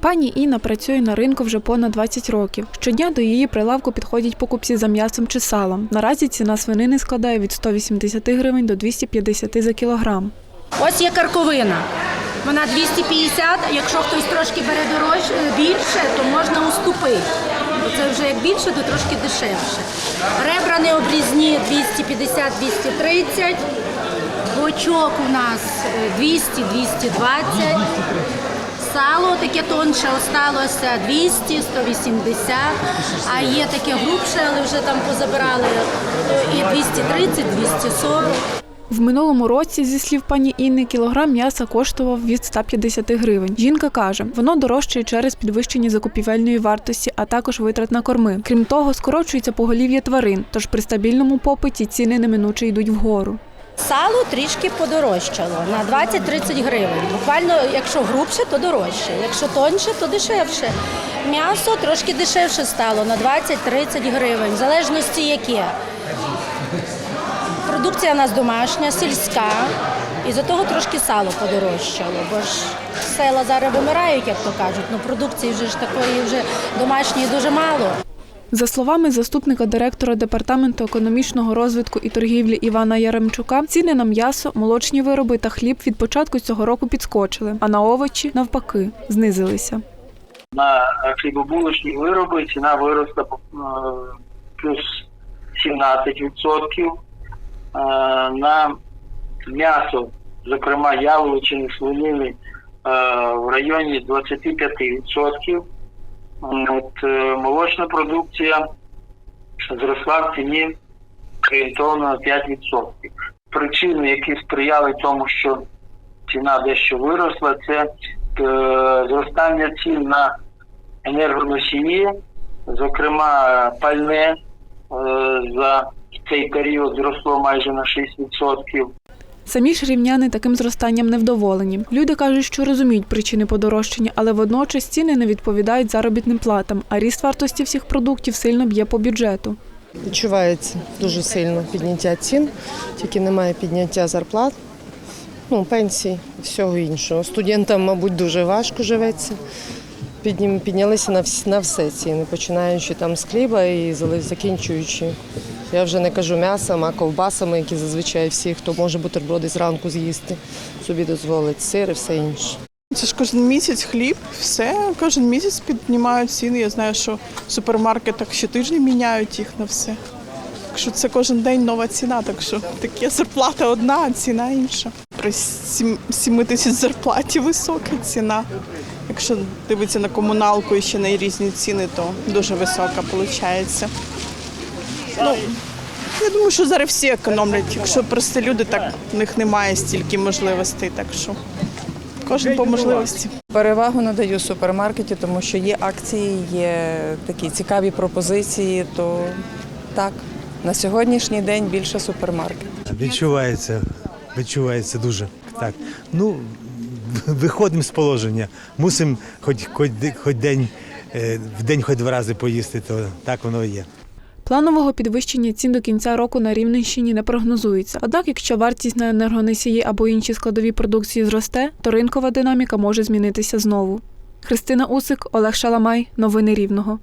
Пані Інна працює на ринку вже понад 20 років. Щодня до її прилавку підходять покупці за м'ясом чи салом. Наразі ціна свинини складає від 180 гривень до 250 за кілограм. Ось є карковина. Вона 250, якщо хтось трошки бере дорожче, більше, то можна уступити. Це вже як більше, то трошки дешевше. Ребра необрізні 250-230. Бочок у нас е, 200-220. Сало таке тонше осталося 200, 180, а є таке грубше, але вже там позабирали і 230, 240. В минулому році, зі слів пані Інни, кілограм м'яса коштував від 150 гривень. Жінка каже, воно дорожчає через підвищення закупівельної вартості, а також витрат на корми. Крім того, скорочується поголів'я тварин, тож при стабільному попиті ціни неминуче йдуть вгору. Сало трішки подорожчало на 20-30 гривень. Буквально, якщо грубше, то дорожче. Якщо тоньше, то дешевше. М'ясо трошки дешевше стало на 20-30 гривень, в залежності яке. Продукція у нас домашня, сільська. І за того трошки сало подорожчало, бо ж села зараз вимирають, як то кажуть. Ну продукції вже ж такої вже домашньої дуже мало. За словами заступника директора департаменту економічного розвитку і торгівлі Івана Яремчука, ціни на м'ясо, молочні вироби та хліб від початку цього року підскочили, а на овочі навпаки знизилися. на хлібобулочні вироби ціна виросла е, плюс 17%. Е, На м'ясо, зокрема яловичини, свинини, е, в районі 25%. От, е, молочна продукція зросла в ціні орієнтовно на 5%. Причини, які сприяли тому, що ціна дещо виросла, це е, зростання цін на енергоносії, зокрема пальне е, за цей період зросло майже на 6%. Самі ж рівняни таким зростанням невдоволені. Люди кажуть, що розуміють причини подорожчання, але водночас ціни не відповідають заробітним платам, а ріст вартості всіх продуктів сильно б'є по бюджету. Відчувається дуже сильно підняття цін, тільки немає підняття зарплат, ну, пенсій, всього іншого. Студентам, мабуть, дуже важко живеться. Піднялися на всі, на все ціни, починаючи там з хліба і закінчуючи. Я вже не кажу м'ясом, а ковбасами, які зазвичай всі, хто може бутерброди зранку з'їсти, собі дозволить сир і все інше. Це ж кожен місяць хліб, все, кожен місяць піднімають ціни. Я знаю, що в супермаркетах щотижня міняють їх на все. Так що це кожен день нова ціна, так що таке зарплата одна, а ціна інша. При 7 тисяч зарплаті висока ціна. Якщо дивитися на комуналку і ще на різні ціни, то дуже висока виходить. Ну, я думаю, що зараз всі економлять. Якщо просто люди, так в них немає стільки можливостей, так що кожен по можливості. Перевагу надаю супермаркеті, тому що є акції, є такі цікаві пропозиції. То так, на сьогоднішній день більше супермаркет. Відчувається, відчувається дуже. Так. Ну, виходимо з положення. Мусимо хоч, хоч, хоч день, е, в день хоч два рази поїсти, то так воно і є. Планового підвищення цін до кінця року на Рівненщині не прогнозується. Однак, якщо вартість на енергоносії або інші складові продукції зросте, то ринкова динаміка може змінитися знову. Христина Усик, Олег Шаламай. Новини Рівного.